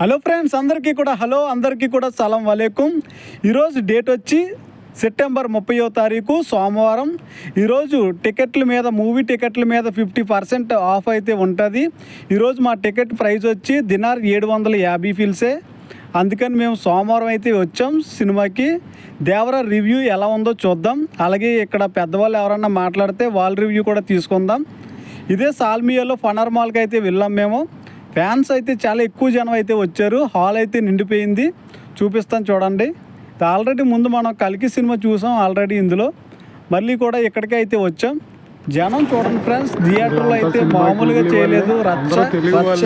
Hello friends అందరికీ కూడా hello అందరికీ కూడా సలాం వలేకుం ఈరోజు డేట్ వచ్చి సెప్టెంబర్ ముప్పయో తారీఖు సోమవారం. ఈరోజు టికెట్ల మీద మూవీ టికెట్ల మీద ఫిఫ్టీ పర్సెంట్ ఆఫ్ అయితే ఉంటుంది. ఈరోజు మా టికెట్ ప్రైస్ వచ్చి దినార్ ఏడు వందల యాభై ఫీల్సే అందుకని మేము సోమవారం అయితే వచ్చాం సినిమాకి. దేవర రివ్యూ ఎలా ఉందో చూద్దాం. అలాగే ఇక్కడ పెద్దవాళ్ళు ఎవరన్నా మాట్లాడితే వాళ్ళ రివ్యూ కూడా తీసుకుందాం. ఇదే సాల్మియాలో ఫనర్ మాల్కి అయితే వెళ్ళాం మేము. ఫ్యాన్స్ అయితే చాలా ఎక్కువ జనం అయితే వచ్చారు. హాల్ అయితే నిండిపోయింది. చూపిస్తాను చూడండి. ఆల్రెడీ ముందు మనం కలికి సినిమా చూసాం ఆల్రెడీ ఇందులో. మళ్ళీ కూడా ఇక్కడికే అయితే వచ్చాం. జనం చూడండి ఫ్రెండ్స్ థియేటర్లో అయితే మామూలుగా చేయలేదు. రచ్చ రచ్చ.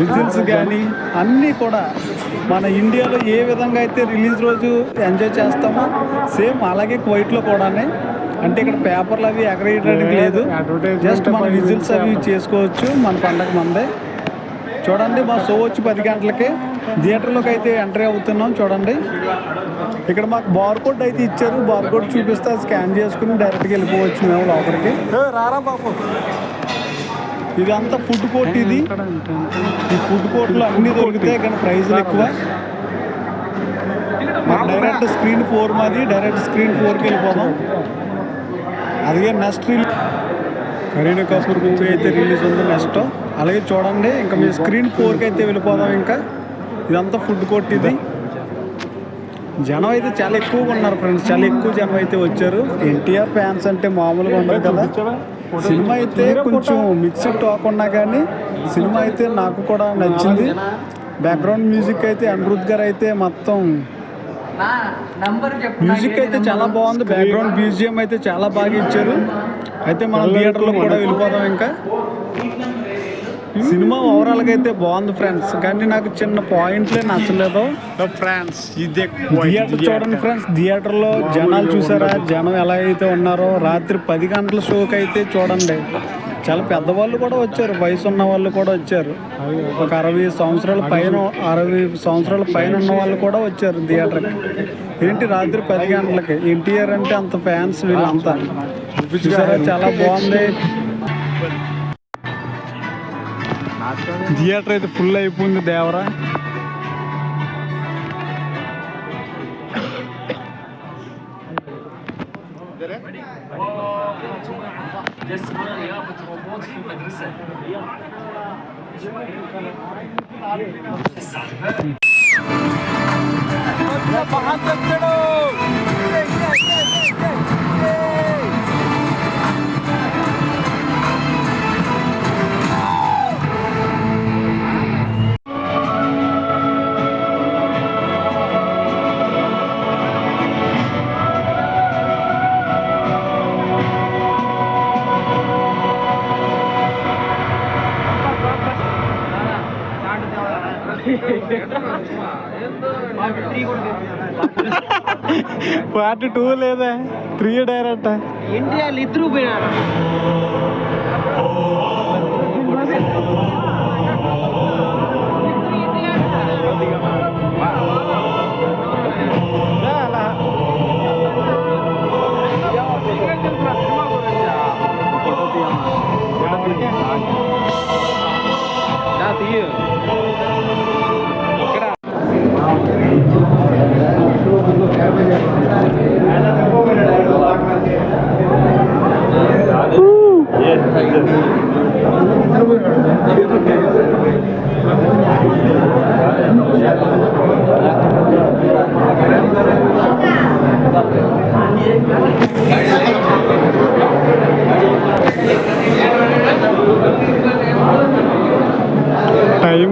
విజిల్స్ కానీ అన్నీ కూడా మన ఇండియాలో ఏ విధంగా అయితే రిలీజ్ రోజు ఎంజాయ్ చేస్తామో సేమ్ అలాగే కువైట్లో కూడానే. అంటే ఇక్కడ పేపర్లు అవి ఎగరేయడానికి లేదు. జస్ట్ మన విజిల్స్ అవి చేసుకోవచ్చు మన పండగ మందే. చూడండి మా షో వచ్చి పది గంటలకి. థియేటర్లోకి అయితే ఎంట్రీ అవుతున్నాం చూడండి. ఇక్కడ మాకు బార్ కోడ్ అయితే ఇచ్చారు. బార్ కోడ్ చూపిస్తే అది స్కాన్ చేసుకుని డైరెక్ట్గా వెళ్ళిపోవచ్చు మేము లోపలికి. రారా బాబు. ఇదంతా ఫుడ్ కోర్ట్ ఇది. ఈ ఫుడ్ కోర్ట్లో అన్నీ దొరుకుతాయి కానీ ప్రైజులు ఎక్కువ. మాకు డైరెక్ట్ స్క్రీన్ ఫోర్ మాది డైరెక్ట్ స్క్రీన్ ఫోర్కి వెళ్ళిపోదాం. అలాగే next release Kareena Kapoor movie అయితే రిలీజ్ ఉంది నెక్స్ట్. అలాగే చూడండి ఇంకా మీ స్క్రీన్ ఫోర్కి అయితే వెళ్ళిపోదాం ఇంకా. ఇదంతా ఫుడ్ కోర్ట్ ఇది. జనం అయితే చాలా ఎక్కువగా ఉన్నారు ఫ్రెండ్స్ చాలా ఎక్కువ జనం అయితే వచ్చారు. ఎన్టీఆర్ ఫ్యాన్స్ అంటే మామూలుగా ఉండదు కదా. సినిమా అయితే కొంచెం మిక్స్డ్ టాక్ ఉన్నా కానీ సినిమా అయితే నాకు కూడా నచ్చింది. బ్యాక్గ్రౌండ్ మ్యూజిక్ అయితే అనిరుద్ గారు అయితే మొత్తం మ్యూజిక్ అయితే చాలా బాగుంది బ్యాక్గ్రౌండ్ మ్యూజియం అయితే చాలా బాగా ఇచ్చారు. అయితే మనం థియేటర్లో కూడా వెళ్ళిపోదాం ఇంకా. సినిమా ఓవరాల్గా అయితే బాగుంది ఫ్రెండ్స్ కానీ నాకు చిన్న పాయింట్లే నచ్చలేదు. ఫ్రాన్స్ ఇదే థియేటర్ చూడండి ఫ్రెండ్స్ థియేటర్లో జనాలు చూసారా? జనం ఎలా అయితే ఉన్నారో రాత్రి పది గంటల షోకి అయితే చూడండి. చాలా పెద్దవాళ్ళు కూడా వచ్చారు వయసు ఉన్న వాళ్ళు కూడా వచ్చారు. ఒక అరవై సంవత్సరాల పైన అరవై సంవత్సరాల పైన ఉన్న వాళ్ళు కూడా వచ్చారు థియేటర్కి. ఏంటి రాత్రి పది గంటలకి? ఎన్టీఆర్ అంటే అంత ఫ్యాన్స్ వీళ్ళంతా. చాలా బాగుంది. థియేటర్ అయితే ఫుల్ అయిపోయింది దేవరా. مجسمة رياضة روبوت في مدرسة السالفة పార్ట్ టూ లేదా? Three direct? ఇండియా ఇద్దరు పోయినారు?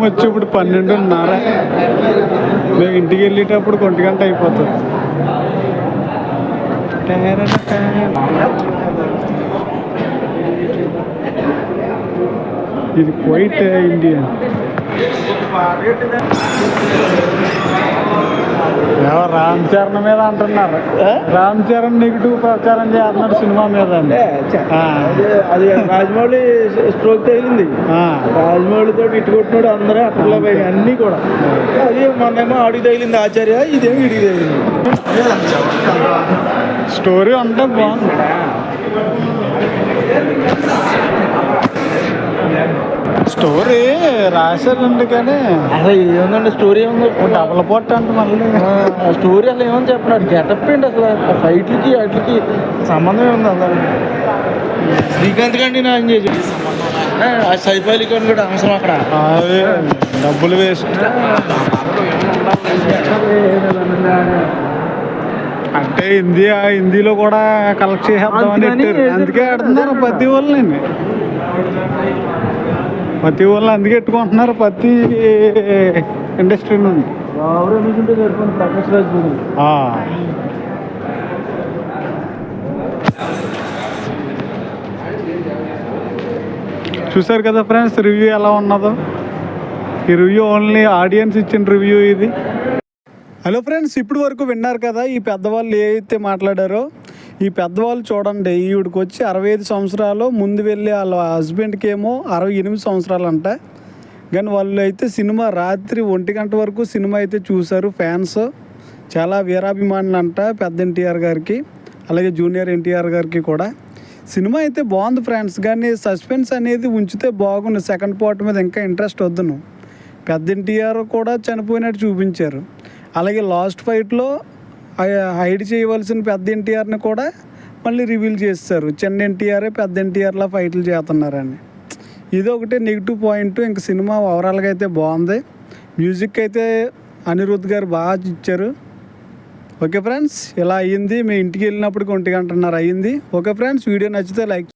వచ్చి ఇప్పుడు పన్నెండున్నర. మేము ఇంటికి వెళ్ళేటప్పుడు ఒంటి గంట అయిపోతుంది. ఇది క్వైట్ ఇండియా ఎవరు రామ్ చరణ్ మీద అంటున్నారు. రామ్ చరణ్ నెగిటివ్ ప్రచారం చేస్తున్నాడు సినిమా మీద అది రాజమౌళి స్ట్రోక్ తగిలింది. రాజమౌళి తోటి ఇటు కొట్టినాడు అందరూ అట్లా పోయి అన్ని కూడా. అది మొన్నేమో ఆడికి తగిలింది ఆచార్య ఇదేమో ఇడికి తగిలింది. స్టోరీ అంతా బాగుంది. స్టోరీ రాశారండి కానీ అసలు ఏముందండి స్టోరీ ఏముంది? డబల్ పొట్ట అంటే మళ్ళీ. స్టోరీ అసలు ఏమని చెప్పినాడు గెటప్ ఏంటి అసలు. ఫైట్లకి వాటికి సంబంధం ఉంది అసలు? శ్రీకాంత్ గాండి నా ఏం చేసి. ఆ సైఫ్ అలీ ఖాన్ కూడా అవసరం అక్కడ. డబ్బులు వేస్ట్. అంటే హిందీ హిందీలో కూడా కలెక్ట్ చేసేద్దామని అందుకే ఆడుతున్నారు ప్రతి వాళ్ళని. ప్రతి వాళ్ళు అందుకే ఎట్టుకుంటున్నారు ప్రతి ఇండస్ట్రీ నుండి. ప్రకాష్ రాజ్. చూసారు కదా ఫ్రెండ్స్ రివ్యూ ఎలా ఉన్నదో? ఈ రివ్యూ ఓన్లీ ఆడియన్స్ ఇచ్చిన రివ్యూ ఇది. హలో ఫ్రెండ్స్ ఇప్పుడు వరకు విన్నారు కదా ఈ పెద్దవాళ్ళు ఏ అయితే మాట్లాడారో ఈ పెద్దవాళ్ళు చూడండి ఈవిడికి వచ్చి అరవై ఐదు సంవత్సరాలు ముందు వెళ్ళి వాళ్ళ హస్బెండ్కి ఏమో అరవై ఎనిమిది సంవత్సరాలు అంట కానీ వాళ్ళు అయితే సినిమా రాత్రి ఒంటి గంట వరకు సినిమా అయితే చూశారు ఫ్యాన్స్. చాలా వీరాభిమానులు అంట పెద్ద ఎన్టీఆర్ గారికి అలాగే జూనియర్ ఎన్టీఆర్ గారికి కూడా. సినిమా అయితే బాగుంది ఫ్రెండ్స్ కానీ సస్పెన్స్ అనేది ఉంచితే బాగుంది సెకండ్ పార్ట్ మీద ఇంకా ఇంట్రెస్ట్ వద్దును పెద్ద ఎన్టీఆర్ కూడా చనిపోయినట్టు చూపించారు. అలాగే లాస్ట్ ఫైట్లో హైడ్ చేయవలసిన పెద్ద ఎన్టీఆర్ని కూడా మళ్ళీ రివీల్ చేస్తారు. చిన్న ఎన్టీఆరే పెద్ద ఎన్టీఆర్లా ఫైట్లు చేస్తున్నారని. ఇది ఒకటే నెగిటివ్ పాయింట్ ఇంక సినిమా ఓవరాల్గా అయితే బాగుంది. మ్యూజిక్ అయితే అనిరుద్ధ్ గారు బాగా ఇచ్చారు. ఓకే ఫ్రెండ్స్ ఇలా అయ్యింది. మీ ఇంటికి వెళ్ళినప్పుడు ఒంటి గంటన్నర అయ్యింది. ఓకే ఫ్రెండ్స్ వీడియో నచ్చితే లైక్